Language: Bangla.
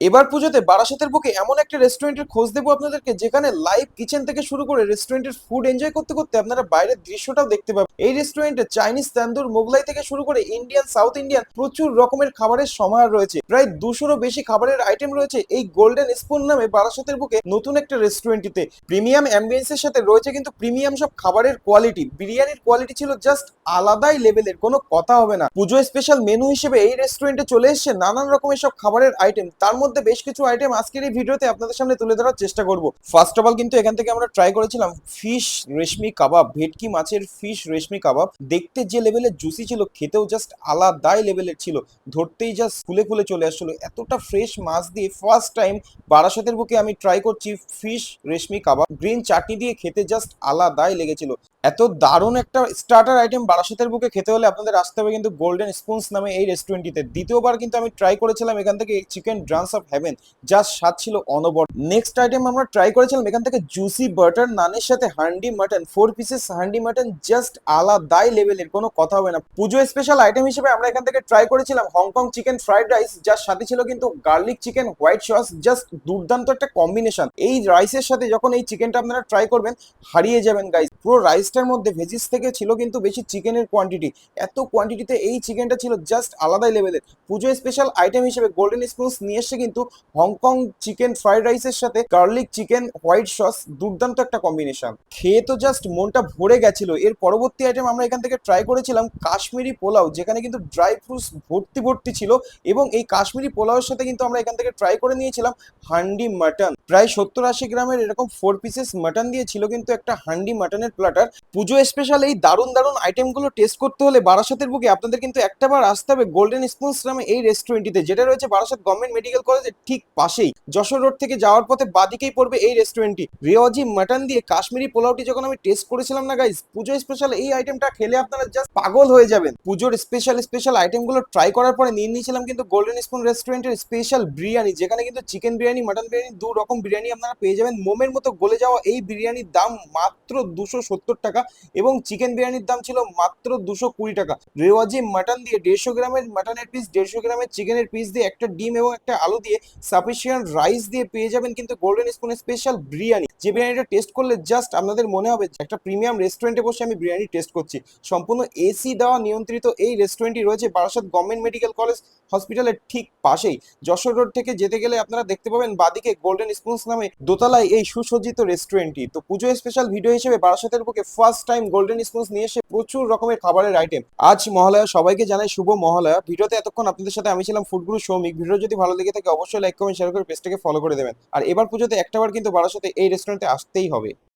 এবার পুজোতে বারাসাতের বুকে এমন একটা রেস্টুরেন্টের খোঁজ দেবো আপনাদেরকে, যেখানে লাইভ কিচেন থেকে শুরু করে রেস্টুরেন্টের ফুড এনজয় করতে করতে আপনারা বাইরের দৃশ্যটাও দেখতে পাবেন। এই রেস্টুরেন্টে চাইনিজ তান্দুর, মোগলাই থেকে শুরু করে ইন্ডিয়ান সাউথ ইন্ডিয়ান প্রচুর রকমের খাবারের সমাহার রয়েছে। প্রায় দুশোরও বেশি খাবারের আইটেম রয়েছে এই গোল্ডেন স্পুন নামে বারাসাতের বুকে নতুন একটা রেস্টুরেন্টটিতে প্রিমিয়াম অ্যাম্বিয়েন্সের সাথে রয়েছে কিন্তু প্রিমিয়াম সব খাবারের কোয়ালিটি বিরিয়ানির কোয়ালিটি ছিল জাস্ট আলাদাই লেভেলের কোনো কথা হবে না। পুজো স্পেশাল মেনু হিসেবে এই রেস্টুরেন্টে চলে এসেছে নানান রকমের সব খাবারের আইটেম তার মধ্যে বেশ কিছু আইটেম আজকের এই ভিডিওতে আপনাদের সামনে তুলে ধরার চেষ্টা করব। ফার্স্ট অফ অল কিন্তু এখান থেকে আমরা ট্রাই করেছিলাম ফিশ রেশমি কাবাব, ভেটকি মাছের ফিশ রেশমি কাবাব। দেখতে যে লেভেলের জুসি ছিল, খেতেও জাস্ট আলাদাই লেভেলের ছিল। ধরতেই জাস্ট ফুলে ফুলে চলে আসছিল। এতটা ফ্রেশ মাছ দিয়ে ফার্স্ট টাইম বারাসাতের বুকে আমি ট্রাই করছি ফিশ রেশমি কাবাব। গ্রিন চাটনি দিয়ে খেতে জাস্ট আলাদাই লেগেছিল। এত দারুণ একটা স্টার্টার আইটেম বারাসাতের বুকে খেতে হলে আপনাদের আসতে হবে কিন্তু গোল্ডেন স্পুনস নামে এই রেস্টুরেন্টটিতে দ্বিতীয়বার কিন্তু আমি ট্রাই করেছিলাম এখান থেকে চিকেন ড্রান্স অফ হেভেন যার স্বাদ ছিল অনবর। নেক্সট আইটেম আমরা ট্রাই করেছিলাম এখান থেকে জুসি বাটার নানের সাথে handi mutton four pieces handi mutton just আলাদাই লেভেলের কোনো কথা হবে না। পুজো স্পেশাল আইটেম হিসেবে আমরা এখান থেকে ট্রাই করেছিলাম হংকং চিকেন ফ্রাইড রাইস যার সাথে ছিল কিন্তু garlic chicken white sauce just দুর্দান্ত একটা কম্বিনেশন এই রাইসের সাথে যখন এই চিকেনটা আপনারা ট্রাই করবেন, হারিয়ে যাবেন গাইস পুরো রাইসটার মধ্যে ভেজিস থেকে ছিল কিন্তু বেশি চিকেনের কোয়ান্টিটি এত কোয়ান্টিটিতে এই চিকেনটা ছিল জাস্ট আলাদাই লেভেলের পুজো স্পেশাল আইটেম হিসেবে গোল্ডেন স্পুনস নিয়ে এসছে কিন্তু হংকং চিকেন ফ্রাইড রাইসের সাথে গার্লিক চিকেন হোয়াইট সস দুর্দান্ত একটা কম্বিনেশন খেয়ে তো জাস্ট মনটা ভরে গেছিল। এর পরবর্তী আইটেম আমরা এখান থেকে ট্রাই করেছিলাম কাশ্মীরি পোলাও, যেখানে কিন্তু ড্রাই ফ্রুটস ভর্তি ভর্তি ছিল এবং এই কাশ্মীরি পোলাওয়ের সাথে কিন্তু আমরা এখান থেকে ট্রাই করে নিয়েছিলাম হান্ডি মাটন। প্রায় সত্তর আশি গ্রামের এরকম ফোর পিসেস মাটন দিয়ে ছিল কিন্তু একটা হান্ডি মাটনের প্ল্যাটার পুজো স্পেশাল এই দারুণ দারুণ আইটেমগুলো টেস্ট করতে হলে বারাসাতের বুকে আপনাদের কিন্তু একটাবার আসতে হবে গোল্ডেন স্পুনস নামে এই রেস্টুরেন্টটিতে যেটা রয়েছে বারাসাত গভর্নমেন্ট মেডিকেল কলেজের ঠিক পাশেই। যশোর রোড থেকে যাওয়ার পথে বাদিকেই পড়বে এই রেস্টুরেন্টটি রেওয়াজি মাটন দিয়ে কাশ্মীরি পোলাওটি যখন আমি টেস্ট করেছিলাম না গাইস পুজো স্পেশাল এই আইটেমটা খেলে আপনারা জাস্ট পাগল হয়ে যাবেন। পুজোর স্পেশাল স্পেশাল আইটেমগুলো ট্রাই করার পরে নিয়ে নিয়েছিলাম কিন্তু গোল্ডেন স্পুন রেস্টুরেন্টের স্পেশাল বিরিয়ানি, যেখানে কিন্তু চিকেন বিরিয়ানি মাটন বিরিয়ানি দু রকম বিরিয়ানি আপনারা পেয়ে যাবেন। মোমের মতো গলে যাওয়া এই বিরিয়ানির দাম মাত্র দুশো সত্তর টাকা এবং চিকেন বিরিয়ানির দাম ছিল মাত্র দুশো কুড়ি টাকা। রেওয়াজি মাটন দিয়ে দেড়শো গ্রামের মাটনের পিস দেড়শো গ্রামের চিকেনের পিস দিয়ে একটা ডিম এবং একটা আলু দিয়ে সাফিসিয়েন্ট রাইস দিয়ে পেয়ে যাবেন কিন্তু গোল্ডেন স্পুনের স্পেশাল বিরিয়ানি। যে বিরিয়ানিটা টেস্ট করলে জাস্ট আপনাদের মনে হবে একটা প্রিমিয়াম রেস্টুরেন্টে বসে আমি বিরিয়ানি টেস্ট করছি। সম্পূর্ণ এসি দেওয়া নিয়ন্ত্রিত এই রেস্টুরেন্টটি রয়েছে বারাসাত গভর্নমেন্ট মেডিকেল কলেজ হসপিটালের ঠিক পাশেই। যশোর রোড থেকে যেতে গেলে আপনারা দেখতে পাবেন বাদিকে গোল্ডেন স্পুনস নামে দোতলায় এই সুসজ্জিত রেস্টুরেন্টটি তো পুজো স্পেশাল ভিডিও হিসেবে বারাসাতের বুকে ফার্স্ট টাইম গোল্ডেন স্পুনস নিয়ে এসে প্রচুর রকমের খাবারের আইটেম আজ মহালয়া, সবাইকে জানাই শুভ মহালয়া। ভিডিওতে এতক্ষণ আপনাদের সাথে আমি ছিলাম ফুডগুরু সৌমিক ভিডিও যদি ভালো লেগে থাকে অবশ্যই লাইক কমেন্ট শেয়ার করে পেজটাকে ফলো করে দেবেন। আর এবার পুজোতে একটা বার কিন্তু বারাসাতে এই রেস্টুরেন্টে আসতেই হবে।